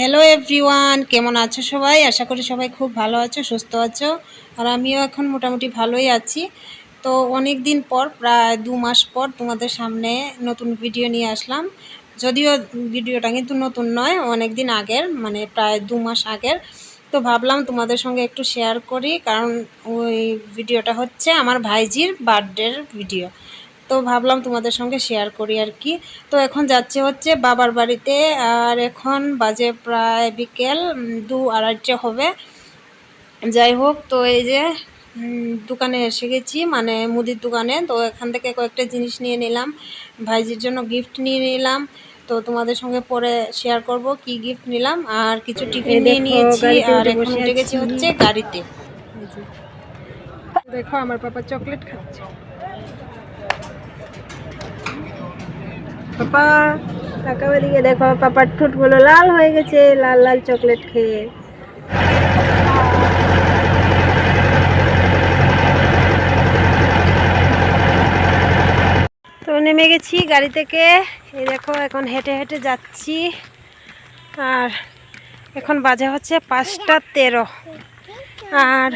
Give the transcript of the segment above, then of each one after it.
Hello everyone কেমন আছো সবাই? আশা করি সবাই খুব ভালো আছো, সুস্থ আছো, আর আমিও এখন মোটামুটি ভালোই আছি। তো অনেক দিন পর, প্রায় দু মাস পর তোমাদের সামনে নতুন ভিডিও নিয়ে আসলাম। যদিও ভিডিওটা কিন্তু নতুন নয় অনেক দিন আগের মানে প্রায় দু মাস আগের। তো ভাবলাম তোমাদের সঙ্গে একটু শেয়ার করি, কারণ ওই ভিডিওটা হচ্ছে আমার ভাইজির বার্থডের ভিডিও তো ভাবলাম তোমাদের সঙ্গে শেয়ার করি আর কি। তো এখন যাচ্ছে হচ্ছে বাবার বাড়িতে আর এখন বাজে প্রায় বিকেল দু আড়াইটে হবে। যাই হোক তো এই যে দোকানে এসে গেছি মানে মুদির দোকানে। তো এখান থেকে কয়েকটা জিনিস নিয়ে নিলাম ভাইজির জন্য গিফট নিয়ে নিলাম। তো তোমাদের সঙ্গে পরে শেয়ার করব কি গিফট নিলাম আর কিছু টিফিন নিয়ে নিয়েছি আর এখন উঠে গেছি হচ্ছে গাড়িতে। দেখো আমার পাপা চকলেট খাচ্ছে। পাপা, কাকা দিকে দেখো, পাপার ঠোঁটগুলো লাল হয়ে গেছে, লাল লাল চকলেট খেয়ে। তো নেমে গেছি গাড়ি থেকে। এই দেখো, এখন হেঁটে হেঁটে যাচ্ছি। আর এখন বাজে হচ্ছে পাঁচটা তেরো। আর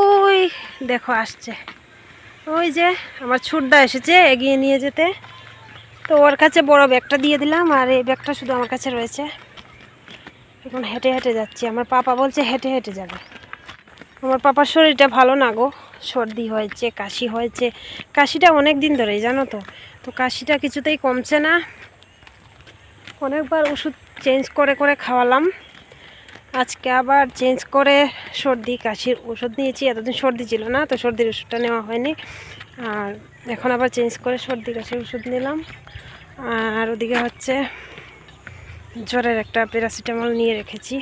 ওই দেখো, আসছে। ওই যে আমার ছুটদা এসেছে এগিয়ে নিয়ে যেতে। তো ওর কাছে বড় ব্যাগটা দিয়ে দিলাম, আর এই ব্যাগটা শুধু আমার কাছে রয়েছে। এখন হেঁটে হেঁটে যাচ্ছি। আমার পাপা বলছে হেঁটে হেঁটে যাবে। আমার পাপার শরীরটা ভালো না গো। সর্দি হয়েছে, কাশি হয়েছে। কাশিটা অনেক দিন ধরেই, জানো তো? তো কাশিটা কিছুতেই কমছে না। অনেকবার ওষুধ চেঞ্জ করে করে খাওয়ালাম। আজকে আবার চেঞ্জ করে সর্দি, কাশির ওষুধ নিয়েছি। এতদিন সর্দি ছিল না, তো সর্দির ওষুধটা নেওয়া হয়নি। আর এখন আবার চেঞ্জ করে সর্দি কাশির ওষুধ নিলাম। আর ওদিকে হচ্ছে জ্বরের একটা প্যারাসিটামল নিয়ে রেখেছি।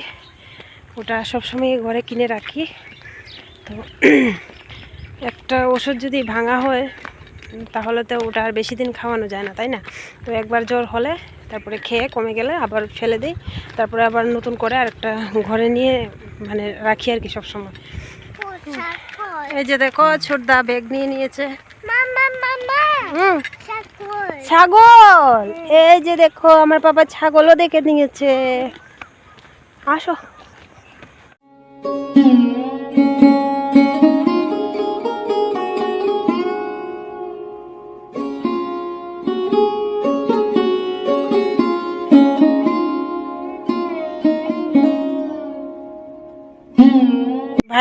ওটা সবসময় ঘরে কিনে রাখি। তো একটা ওষুধ যদি ভাঙা হয়, তাহলে তো ওটা আর বেশি দিন খাওয়ানো যায় না, তাই না? তো একবার জ্বর হলে তারপরে খেয়ে কমে গেলে আবার ফেলে দিই। তারপরে আবার নতুন করে আর একটা ঘরে নিয়ে মানে রাখি আর কি সবসময়। এই যে দেখো ছোটদা বেগ নিয়ে নিয়েছে। ছাগল। এই যে দেখো আমার বাবা ছাগলও দেখে নিয়েছে। আসো।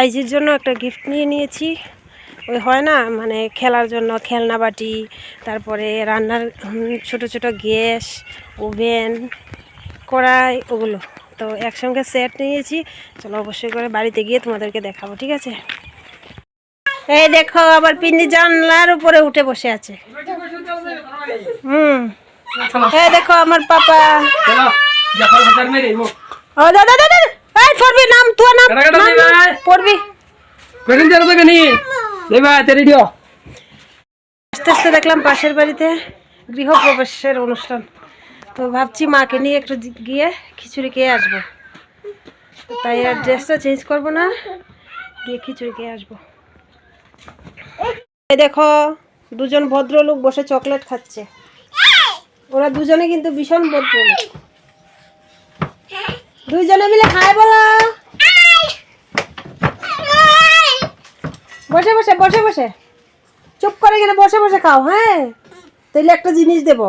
আইজির জন্য একটা গিফট নিয়ে নিয়েছি। ওই হয় না মানে খেলার জন্য খেলনা বাটি তারপরে রান্নার ছোট ছোট গ্যাস ওভেন কড়াই ওগুলো। তো একসঙ্গে সেট নিয়েছি। চলো অবশ্যই করে বাড়িতে গিয়ে তোমাদেরকে দেখাবো ঠিক আছে? এই দেখো আবার পিন্ডি জানলার উপরে উঠে বসে আছে। হুম। এই দেখো আমার পাপা। ও দাদা দাদা নাম তোর নাম দেখলাম পাশের বাড়িতে গৃহপ্রবেশের অনুষ্ঠান। তো ভাবছি মাকে নিয়ে একটু গিয়ে খিচুড়ি খেয়ে আসব। তাই আর ড্রেসটা চেঞ্জ করব না গিয়ে খিচুড়ি খেয়ে আসব। দেখো দুজন ভদ্রলোক বসে চকলেট খাচ্ছে। ওরা দুজনে কিন্তু ভীষণ ভদ্রলোক। দুইজনে মিলে খায় বলো। বসে বসে বসে বসে। চুপ করে গেলে বসে বসে খাও হ্যাঁ? তাইলে একটা জিনিস দেবো।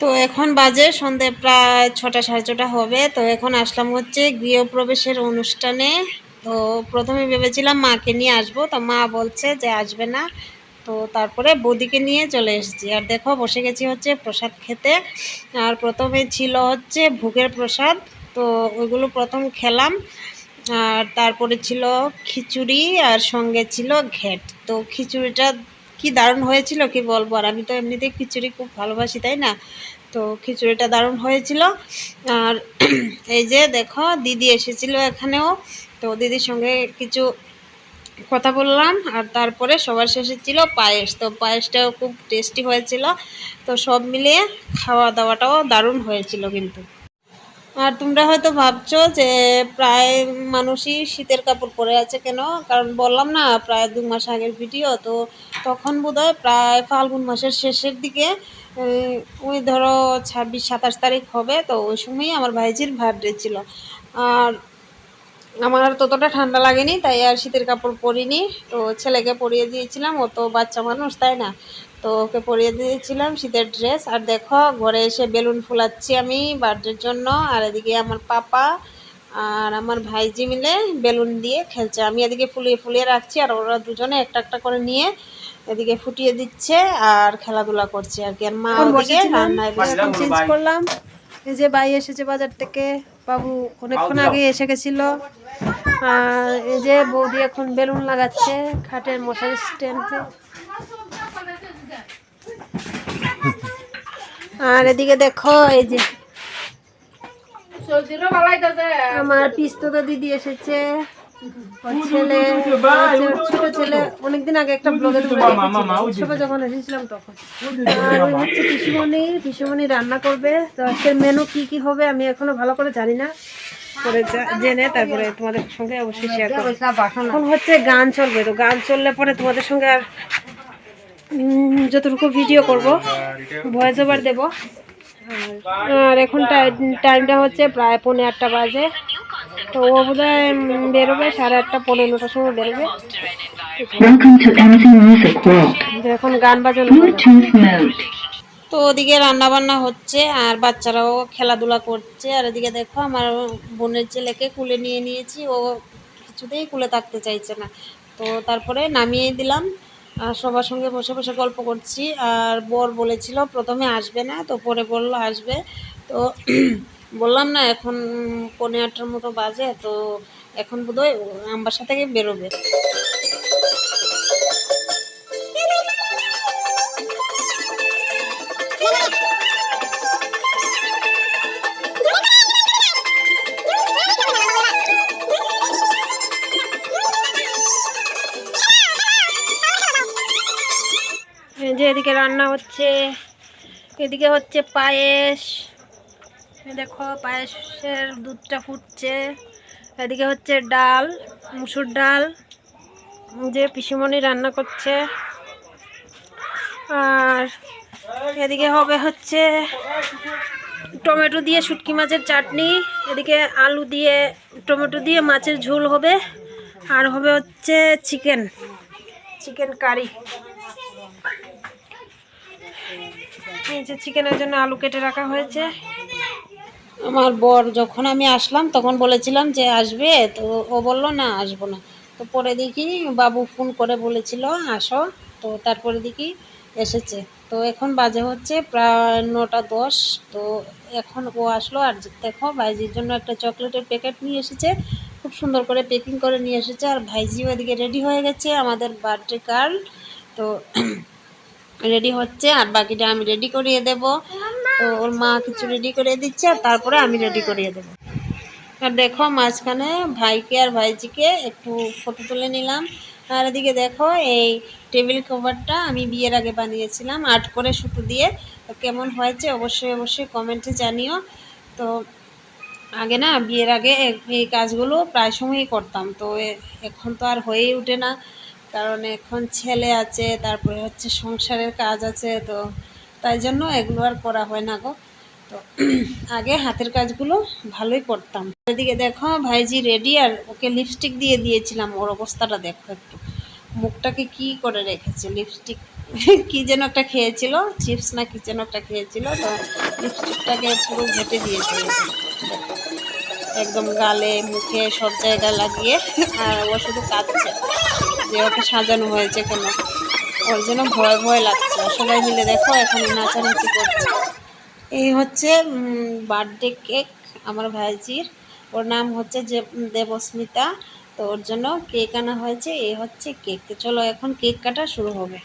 তো এখন বাজে সন্ধে প্রায় ছটা, সাড়ে ছটা হবে। তো এখন আসলাম হচ্ছে গৃহপ্রবেশের অনুষ্ঠানে। তো প্রথমে ভেবেছিলাম মাকে নিয়ে আসব। তো মা বলছে যে আসবে না। তো তারপরে বৌদিকে নিয়ে চলে এসেছি। আর দেখো, বসে গেছি হচ্ছে প্রসাদ খেতে। আর প্রথমে ছিল হচ্ছে ভোগের প্রসাদ। তো ওইগুলো প্রথম খেলাম। আর তারপরে ছিল খিচুড়ি আর সঙ্গে ছিল ঘেট তো খিচুড়িটা কি দারুণ হয়েছিল কি বলব? আর আমি তো এমনিতেই খিচুড়ি খুব ভালোবাসি, তাই না? তো খিচুড়িটা দারুণ হয়েছিল। আর এই যে দেখো, দিদি এসেছিল এখানেও। তো দিদির সঙ্গে কিছু কথা বললাম। আর তারপরে সবার শেষে ছিল পায়েস। তো পায়েসটাও খুব টেস্টি হয়েছিল। তো সব মিলিয়ে খাওয়া দাওয়াটাও দারুণ হয়েছিল কিন্তু। আর তোমরা হয়তো ভাবছ যে প্রায় মানুষই শীতের কাপড় পরে আছে কেন? কারণ বললাম না, প্রায় দু মাস আগের ভিডিও, তো তখন বোধহয় প্রায় ফাল্গুন মাসের শেষের দিকে ওই ধরো ছাব্বিশ, সাতাশ তারিখ হবে, তো ওই সময়ই আমার ভাইজির বার্থডে ছিল। আর আমার ততটা ঠান্ডা লাগেনি, তাই আর শীতের কাপড় পরিনি। তো ছেলেকে পরিয়ে দিয়েছিলাম, ও তো বাচ্চা মানুষ, তাই না? তো ওকে পরিয়ে দিয়েছিলাম শীতের ড্রেস। আর দেখো ঘরে এসে বেলুন ফুলাচ্ছি আমি বার্থডের জন্য। আর এদিকে আমার পাপা আর আমার ভাইজি মিলে বেলুন দিয়ে খেলছে। আমি এদিকে ফুলিয়ে ফুলিয়ে রাখছি আর ওরা দুজনে একটা একটা করে নিয়ে এদিকে ফুটিয়ে দিচ্ছে আর খেলাধুলা করছে আর কি। আর মা রান্নায় চেঞ্জ করলাম? এই যে ভাই এসেছে বাজার থেকে। বাবু অনেকক্ষণ আগে এসে গেছিল। আর এই যে বৌদি এখন বেলুন লাগাচ্ছে খাটের মশারি স্ট্যান্ডে আর এদিকে দেখো এই যে আমার পিস্তত দিদি এসেছে। ওর ছেলে হচ্ছে ছোট ছেলে অনেকদিন আগে একটা ব্লগে উৎসবে যখন এসেছিলাম তখন। আর ওই হচ্ছে পিসুমণি পিসুমণি রান্না করবে। তো আজকের মেনু কি কি হবে আমি এখনও ভালো করে জানি না। পরে জেনে তারপরে তোমাদের সঙ্গে অবশ্যই শেয়ার করব। এখন হচ্ছে গান চলবে তো গান চললে পরে তোমাদের সঙ্গে আর যতটুকু ভিডিও করব ভয়েস ওভার দেবো। আর- এখন টাই- টাইমটা হচ্ছে প্রায় পৌনে আটটা বাজে। তো ও বোধ হয় বেরোবে সাড়ে আটটা পনেরো নটার সময় বেরোবে। এখন গান বাজানো। তো ওদিকে রান্না বান্না হচ্ছে আর বাচ্চারাও খেলাধুলা করছে। আর এদিকে দেখো আমার বোনের ছেলেকে কুলে নিয়ে নিয়েছি। ও কিছুতেই কুলে থাকতে চাইছে না। তো তারপরে নামিয়ে দিলাম। সবার সঙ্গে বসে বসে গল্প করছি। আর বর বলেছিল, প্রথমে আসবে না তো পরে বলল আসবে। তো বললাম, না, এখন পনেরো আটটার মতো বাজে, তো এখন বোধহয় আমার থেকে বেরোবে। যে এদিকে রান্না হচ্ছে, এদিকে হচ্ছে পায়েস। দেখো, পায়েসের দুধটা ফুটছে। এদিকে হচ্ছে ডাল, মুসুর ডাল, যে পিসিমণি রান্না করছে। আর এদিকে হবে হচ্ছে টমেটো দিয়ে শুটকি মাছের চাটনি। এদিকে আলু দিয়ে, টমেটো দিয়ে মাছের ঝোল হবে। আর হবে হচ্ছে চিকেন চিকেন কারি। যে চিকেনের জন্য আলু কেটে রাখা হয়েছে। আমার বর যখন আমি আসলাম, তখন বলেছিলাম যে আসবে, তো ও বলল, না, আসব না। তো পরে দেখি বাবু ফোন করে বলেছিল, আসো। তো তারপরে দেখি এসেছে। তো এখন বাজে হচ্ছে প্রায় নটা দশ। তো এখন ও আসলো আর দেখো ভাইজির জন্য একটা চকলেটের প্যাকেট নিয়ে এসেছে। খুব সুন্দর করে প্যাকিং করে নিয়ে এসেছে। আর ভাইজিও এদিকে রেডি হয়ে গেছে, আমাদের বার্থডে কার্ড। তো রেডি হচ্ছে আর বাকিটা আমি রেডি করিয়ে দেব। তো ওর মা কিছু রেডি করে দিচ্ছে, আর তারপরে আমি রেডি করিয়ে দেবো। আর দেখো মাঝখানে ভাইকে আর ভাইজিকে একটু ফটো তুলে নিলাম। আর এদিকে দেখো এই টেবিল কভারটা আমি বিয়ের আগে বানিয়েছিলাম আর্ট করে সুতো দিয়ে। তো কেমন হয়েছে অবশ্যই অবশ্যই কমেন্টে জানিও। তো আগে না বিয়ের আগে এই কাজগুলো প্রায় সময়ই করতাম, তো এখন তো আর হয়েই ওঠে না। কারণ এখন ছেলে আছে, তারপরে হচ্ছে সংসারের কাজ আছে, তো তাই জন্য এগুলো আর করা হয় না গো। তো আগে হাতের কাজগুলো ভালোই করতাম। এদিকে দেখো, ভাইজি রেডি আর ওকে লিপস্টিক দিয়ে দিয়েছিলাম। ওর অবস্থাটা দেখো একটু। মুখটাকে কি করে রেখেছে? লিপস্টিক কি যেন একটা খেয়েছিল? চিপস না কি যেন একটা খেয়েছিল? তো লিপস্টিকটাকে পুরো ঘেটে দিয়েছিল একদম গালে, মুখে সব জায়গায় লাগিয়ে। আর ও শুধু কাঁদছে। যে ওকে সাজানো হয়েছে কেন। ওর জন্য ভয় ভয় লাগছে। সবাই মিলে দেখো, এখন নাচানাচি করছে। এই হচ্ছে বার্থডে কেক আমার ভাইজির। ওর নাম হচ্ছে যে দেবস্মিতা। তো ওর জন্য কেক আনা হয়েছে। এই হচ্ছে কেক চলো এখন কেক কাটা শুরু হবে।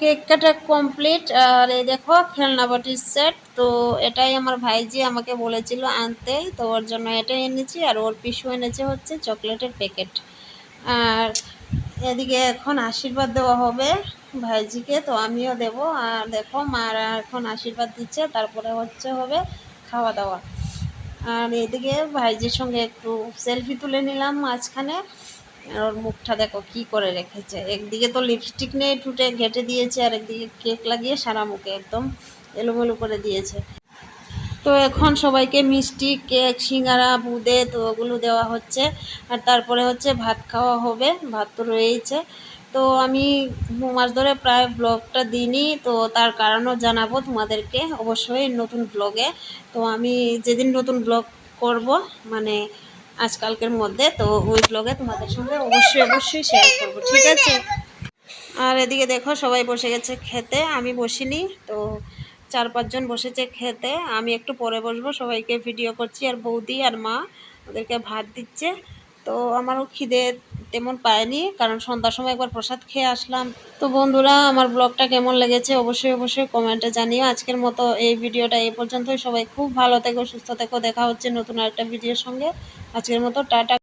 কেক কাটা কমপ্লিট আর এই দেখো, খেলনা বাটির সেট তো এটাই আমার ভাইজি আমাকে বলেছিল আনতে, তো ওর জন্য এটাই এনেছি, আর ওর পিসু এনেছে হচ্ছে চকলেটের প্যাকেট আর এদিকে এখন আশীর্বাদ দেওয়া হবে ভাইজিকে, তো আমিও দেব। আর দেখো, মারা এখন আশীর্বাদ দিচ্ছে, তারপরে হচ্ছে হবে খাওয়া দাওয়া আর এদিকে ভাইজির সঙ্গে একটু সেলফি তুলে নিলাম মাঝখানে। ওর মুখটা দেখো কি করে রেখেছে। একদিকে তো লিপস্টিক নেই ঠুটে ঘেটে দিয়েছে, আর একদিকে কেক লাগিয়ে সারা মুখে একদম এলোমেলো করে দিয়েছে। তো এখন সবাইকে মিষ্টি কেক সিঙ্গারা, বুদে তো ওগুলো দেওয়া হচ্ছে। আর তারপরে হচ্ছে ভাত খাওয়া হবে, ভাত তো রয়েইছে। তো আমি দু মাস ধরে প্রায় ব্লগটা দিইনি, তো তার কারণও জানাব তোমাদেরকে অবশ্যই নতুন ব্লগে তো আমি যেদিন নতুন ব্লগ করব মানে আজকালকের মধ্যে, তো ওই ব্লগে তোমাদের সঙ্গে অবশ্যই অবশ্যই শেয়ার করব, ঠিক আছে? আর এদিকে দেখো, সবাই বসে গেছে খেতে, আমি বসিনি, তো চার পাঁচজন বসেছে খেতে, আমি একটু পরে বসবো, সবাইকে ভিডিও করছি, আর বৌদি আর মা ওদেরকে ভাত দিচ্ছে, তো আমারও খিদে তেমন পায়নি, কারণ সন্ধ্যার সময় একবার প্রসাদ খেয়ে আসলাম। তো বন্ধুরা, আমার ব্লগটা কেমন লেগেছে অবশ্যই অবশ্যই কমেন্টে জানিও। আজকের মতো এই ভিডিওটা এই পর্যন্তই। সবাই খুব ভালো থেকো, সুস্থ থেকো। দেখা হচ্ছে নতুন আরেকটা ভিডিওর সঙ্গে। আজকের মতো, টাটা।